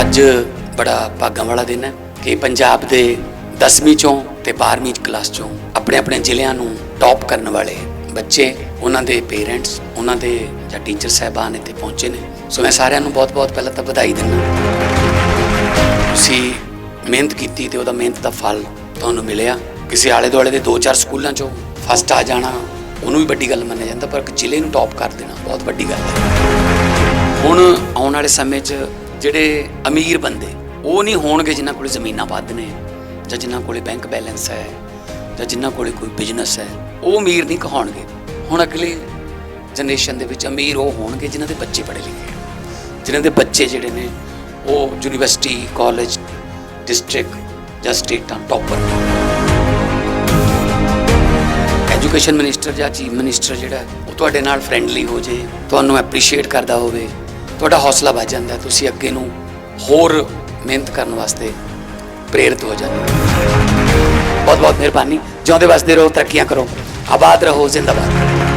ਅੱਜ ਬੜਾ ਭਾਗਾਂ ਵਾਲਾ ਦਿਨ ਹੈ ਕਿ ਪੰਜਾਬ ਦੇ 10ਵੀਂ ਚੋਂ ਤੇ 12ਵੀਂ ਕਲਾਸ ਚੋਂ ਆਪਣੇ ਆਪਣੇ ਜ਼ਿਲ੍ਹਿਆਂ ਨੂੰ ਟੌਪ ਕਰਨ ਵਾਲੇ ਬੱਚੇ, ਉਹਨਾਂ ਦੇ ਪੇਰੈਂਟਸ ਉਹਨਾਂ ਦੇ ਜਾਂ ਟੀਚਰ ਸਹਿਬਾਨ ਇੱਥੇ ਪਹੁੰਚੇ ਨੇ। ਸੋ ਮੈਂ ਸਾਰਿਆਂ ਨੂੰ ਬਹੁਤ-ਬਹੁਤ ਪਹਿਲਾਂ ਤਾਂ ਵਧਾਈ ਦਿੰਦਾ ਤੁਸੀਂ ਮਿਹਨਤ ਕੀਤੀ ਤੇ ਉਹਦਾ ਮਿਹਨਤ ਦਾ ਫਲ ਤੁਹਾਨੂੰ ਮਿਲਿਆ। ਕਿਸੇ ਆਲੇ ਦੁਆਲੇ ਦੇ 2-4 ਸਕੂਲਾਂ ਚੋਂ ਫਸਟ ਆ ਜਾਣਾ, ਉਹਨੂੰ ਵੀ ਵੱਡੀ ਗੱਲ ਮੰਨਿਆ ਜਾਂਦਾ, ਪਰ ਇੱਕ ਜ਼ਿਲ੍ਹੇ ਨੂੰ ਟੌਪ ਕਰ ਦੇਣਾ ਬਹੁਤ ਵੱਡੀ ਗੱਲ ਹੈ। ਹੁਣ ਆਉਣ ਵਾਲੇ ਸਮੇਂ 'ਚ ਜਿਹੜੇ ਅਮੀਰ ਬੰਦੇ, ਉਹ ਨਹੀਂ ਹੋਣਗੇ ਜਿਨ੍ਹਾਂ ਕੋਲ ਜ਼ਮੀਨਾਂ ਵੱਧ ਨੇ ਜਾਂ ਜਿਨ੍ਹਾਂ ਕੋਲੇ ਬੈਂਕ ਬੈਲੈਂਸ ਹੈ, ਜਾਂ ਜਿਨ੍ਹਾਂ ਕੋਲੇ ਕੋਈ ਬਿਜ਼ਨਸ ਹੈ, ਉਹ ਅਮੀਰ ਨਹੀਂ ਕਹਾਉਣਗੇ। ਹੁਣ ਅਗਲੇ ਜਨਰੇਸ਼ਨ ਦੇ ਵਿੱਚ ਅਮੀਰ ਉਹ ਹੋਣਗੇ ਜਿਨ੍ਹਾਂ ਦੇ ਬੱਚੇ ਪੜ੍ਹੇ ਲਿਖੇ ਜਿਨ੍ਹਾਂ ਦੇ ਬੱਚੇ ਜਿਹੜੇ ਨੇ, ਉਹ ਯੂਨੀਵਰਸਿਟੀ ਕਾਲਜ ਡਿਸਟ੍ਰਿਕਟ ਜਾਂ ਸਟੇਟਾਂ ਟੌਪਰ ਨੇ ਐਜੂਕੇਸ਼ਨ ਮਿਨਿਸਟਰ ਜਾਂ ਚੀਫ ਮਿਨਿਸਟਰ ਜਿਹੜਾ, ਉਹ ਤੁਹਾਡੇ ਨਾਲ ਫ੍ਰੈਂਡਲੀ ਹੋ ਜੇ, ਤੁਹਾਨੂੰ ਐਪਰੀਸ਼ੀਏਟ ਕਰਦਾ ਹੋਵੇ ਤੁਹਾਡਾ ਹੌਸਲਾ ਵੱਧ ਜਾਂਦਾ, ਤੁਸੀਂ ਅੱਗੇ ਨੂੰ ਹੋਰ ਮਿਹਨਤ ਕਰਨ ਵਾਸਤੇ ਪ੍ਰੇਰਿਤ ਹੋ ਜਾਂਦੇ ਬਹੁਤ ਬਹੁਤ ਮਿਹਰਬਾਨੀ। ਜਿਉਂਦੇ ਵਸਦੇ ਰਹੋ, ਤਰੱਕੀਆਂ ਕਰੋ। ਆਬਾਦ ਰਹੋ, ਜ਼ਿੰਦਾਬਾਦ।